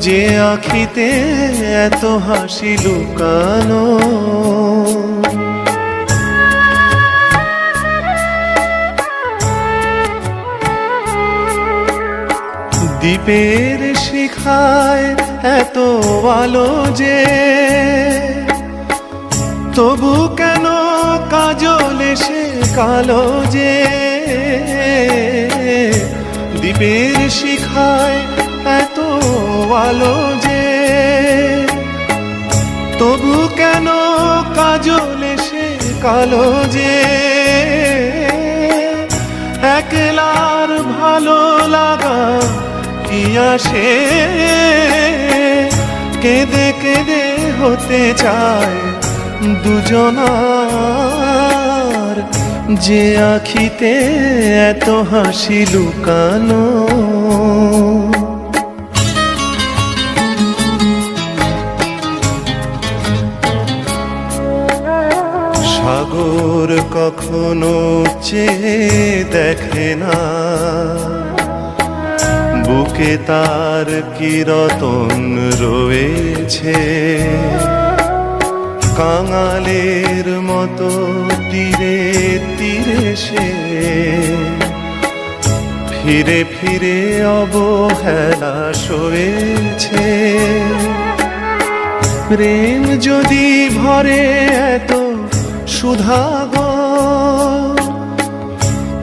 যে আখিতে এত হাসি লুকানো। দ্বীপের শিখায় এত আলো যে, তবু কেন কাজল এসে কালো যে? দ্বীপের শিখায় এত আলো যে। তবু কেন কাজল এসে কালো যে? একলার ভালো লাগা কি আসে? কেঁদে কেঁদে হতে চায় দুজনার। যে আখিতে এত হাসি লুকানো সাগর কখনো চেয়ে দেখে না। বুকে তার কি রতন রয়েছে? কাঙালের মতো তীরে তীরে সে। ফিরে ফিরে অবহেলা সয়েছে। প্রেম যদি ভরে এত সুধাগ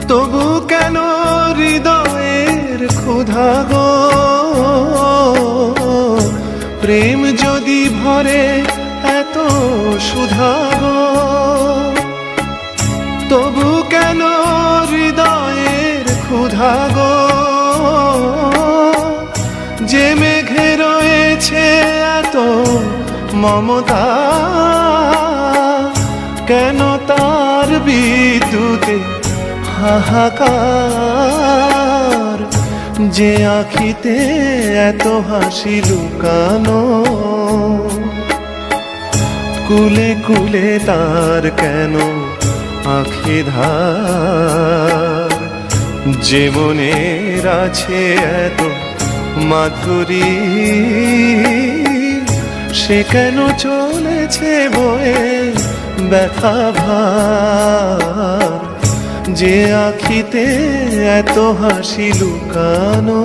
তবু কেন হৃদয়ের ক্ষুধাগ প্রেম যদি ভরে এত সুধাগ তবু কেন হৃদয়ের ক্ষুধাগ যে মেঘে রয়েছে এত মমতা কেন তার বিদ্যুতে হাহাকার? যে আখিতে এত হাসি লুকানো, কুলে কুলে তার কেন আখি ধার? যে মনের আছে এত মাধুরী, সে কেন চলেছে বয়ে ব্যথা ভার। যে আখিতে এত হাসি লুকানো